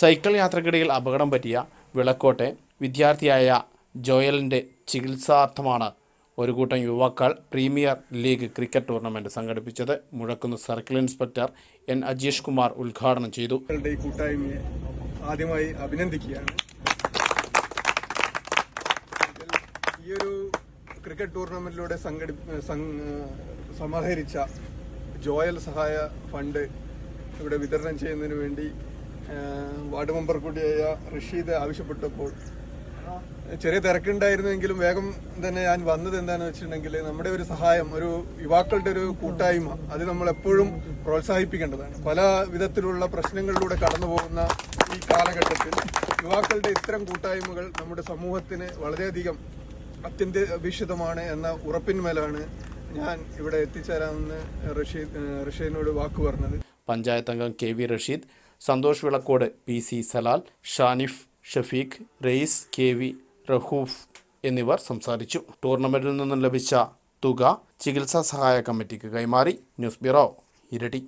Cycle യാത്രക്കിടയിൽ അപകടം പറ്റിയ വിളക്കോട്ടെ വിദ്യാർത്ഥിയായ ജോയലിന്റെ ചികിത്സാർത്ഥമാണ് ഒരു കൂട്ടം യുവാക്കൾ പ്രീമിയർ ലീഗ് ക്രിക്കറ്റ് ടൂർണമെന്റ് സംഘടിപ്പിച്ചത്. Muzhakkunnu circle inspector N Ajeesh Kumar ഉദ്ഘാടനം ചെയ്തു. കൂട്ടായ്മയെ ആദ്യമായി അഭിനന്ദിക്കുകയാണ്. ഈ ഒരു ക്രിക്കറ്റ് ടൂർണമെന്റിലൂടെ സംഘടി സമാഹരിച്ച ജോയൽ സഹായ ഫണ്ട് ഇവിടെ വിതരണം ചെയ്യുന്നതിന് വേണ്ടി വാർഡ് മെമ്പർ കൂടിയായ റഷീദ് ആവശ്യപ്പെട്ടപ്പോൾ ചെറിയ തിരക്കുണ്ടായിരുന്നെങ്കിലും വേഗം തന്നെ ഞാൻ വന്നത് എന്താണെന്ന് വെച്ചിട്ടുണ്ടെങ്കിൽ നമ്മുടെ ഒരു സഹായം ഒരു യുവാക്കളുടെ ഒരു കൂട്ടായ്മ അത് നമ്മൾ എപ്പോഴും പ്രോത്സാഹിപ്പിക്കേണ്ടതാണ്. പല വിധത്തിലുള്ള പ്രശ്നങ്ങളിലൂടെ കടന്നുപോകുന്ന ഈ കാലഘട്ടത്തിൽ യുവാക്കളുടെ ഇത്തരം കൂട്ടായ്മകൾ നമ്മുടെ സമൂഹത്തിന് വളരെയധികം അത്യന്താപേക്ഷിതമാണ് എന്ന ഉറപ്പിന്മേലാണ് ഞാൻ ഇവിടെ എത്തിച്ചേരാമെന്ന് റഷീദ് റഷീദിനോട് വാക്ക് പറഞ്ഞത്. പഞ്ചായത്ത് അംഗം K V Rasheed Santhosh Vilakkode P C Salal Shanif Shafeeq Rais K V Rahoof എന്നിവർ സംസാരിച്ചു. ടൂർണമെന്റിൽ നിന്നും ലഭിച്ച തുക ചികിത്സാ സഹായ കമ്മിറ്റിക്ക് കൈമാറി. ന്യൂസ് ബ്യൂറോ ഇരട്ടി.